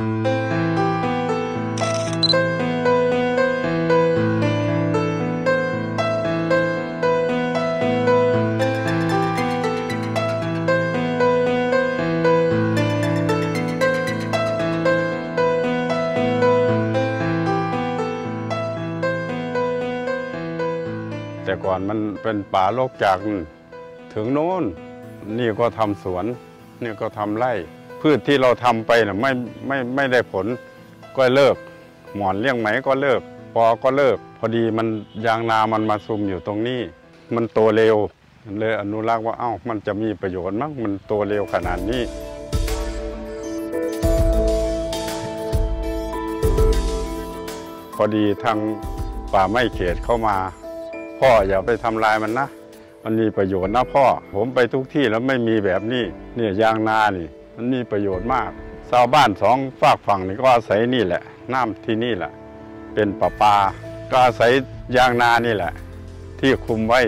แต่ก่อนมันเป็นป่าโลกจากถึงโน้น นี่ก็ทำสวน นี่ก็ทำไร่ พืชที่เราทำไปนะไม่ไม่ไม่ได้ผลก็เลิก หมอนเลี้ยงไหมก็เลิกปอก็เลิก พอดีมันยางนามันมาซุมอยู่ตรงนี้ มันโตเร็วเลยอนุรักษ์ว่าเอ้ามันจะมีประโยชน์มั้งมันโตเร็วขนาดนี้พอดีทางป่าไม้เขตเข้ามา พ่ออย่าไปทำลายมันนะ มันมีประโยชน์นะพ่อ ผมไปทุกที่แล้วไม่มีแบบนี้เนี่ยยางนานี่ มันมีประโยชน์มากชาวบ้านสองฝากฝั่งนี่ก็อาศัยนี่แหละ น้ำที่นี่แหละ เป็นประปา ก็อาศัยยางนานี่แหละ ที่คุมไว้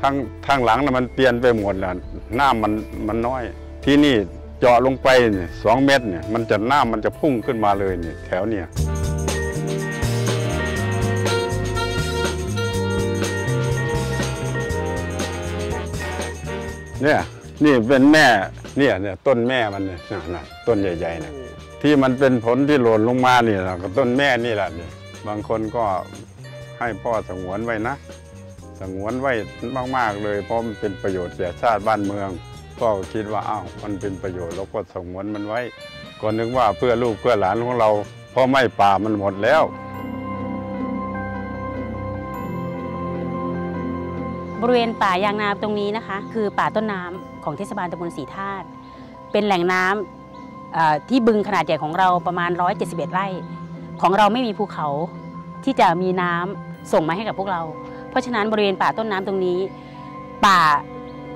ทั้งทั้งหลังนะมันเปลี่ยนไปหมดแล้วน้ำมันมันน้อย ที่นี่เจาะลงไปสองเมตรเนี่ย มันจะน้ำมันจะพุ่งขึ้นมาเลยเนี่ยแถวเนี่ยเนี่ยนี่เป็นแม่ เนี่ยเนี่ยต้นแม่มันเนี่ยนะนะต้นใหญ่ๆเนี่ยที่มันเป็นผลที่หล่นลงมาเนี่ยนะก็ต้นแม่นี่แหละเนี่ยบางคนก็ให้พ่อสงวนไว้นะ สงวนไว้มากๆเลย เพราะมันเป็นประโยชน์แก่ชาติบ้านเมืองพ่อก็คิดว่าอ้าวมันเป็นประโยชน์เราก็สงวนมันไว้ก็นึกว่าเพื่อลูกเพื่อหลานของเราเพราะไม่ป่ามันหมดแล้ว บริเวณป่ายางนาตรงนี้นะคะ คือป่าต้นน้ำของเทศบาลตำบลสีธาตุเป็นแหล่งน้ำเอ่อที่บึงขนาดใหญ่ของเราประมาณ 171 ไร่ ของเราไม่มีภูเขาที่จะมีน้ำส่งมาให้กับพวกเรา เพราะฉะนั้นบริเวณป่าต้นน้ำตรงนี้ ป่า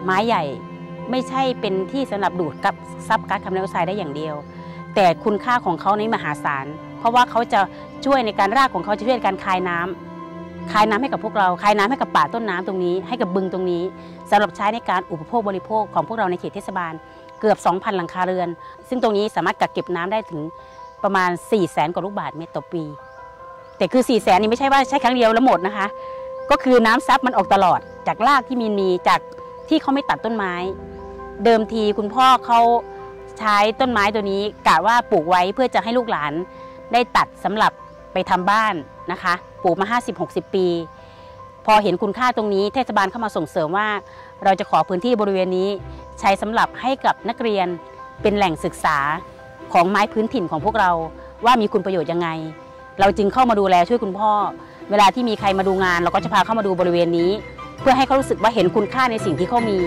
ไม้ใหญ่ไม่ใช่เป็นที่สำหรับดูดกับซับก๊าซคาร์บอนไดออกไซด์ได้อย่างเดียว แต่คุณค่าของเขาในมหาศาลเพราะว่าเขาจะช่วยในการรากของเขาจะช่วยในการคายน้ำ คายน้ำให้กับพวกเราคายน้ำให้กับป่าต้นน้ำตรงนี้ ให้กับบึงตรงนี้สำหรับใช้ในการอุปโภคบริโภคของพวกเราในเขตเทศบาลเกือบ 2,000 หลังคาเรือน ซึ่งตรงนี้สามารถกักเก็บน้ำได้ถึงประมาณ 4 0 0แสนกว่าลูกบาศก์เมตรต่อปี แต่คือ 4 0 0แสนนี่ไม่ใช่ว่าใช้ครั้งเดียวแล้วหมดนะคะ ก็คือน้ำซับมันออกตลอด จากรากที่มีมีจากที่เขาไม่ตัดต้นไม้ เดิมทีคุณพ่อเขาใช้ต้นไม้ตัวนี้กะว่าปลูกไว้เพื่อจะให้ลูกหลานได้ตัดสำหรับ ไปทำบ้านนะคะปลูกมา 50-60 ปี พอเห็นคุณค่าตรงนี้เทศบาลเข้ามาส่งเสริมว่า เราจะขอพื้นที่บริเวณนี้ ใช้สำหรับให้กับนักเรียนเป็นแหล่งศึกษาของไม้พื้นถิ่นของพวกเราว่ามีคุณประโยชน์ยังไง เราจึงเข้ามาดูแลช่วยคุณพ่อ เวลาที่มีใครมาดูงาน เราก็จะพาเข้ามาดูบริเวณนี้ เพื่อให้เขารู้สึกว่าเห็นคุณค่าในสิ่งที่เขามี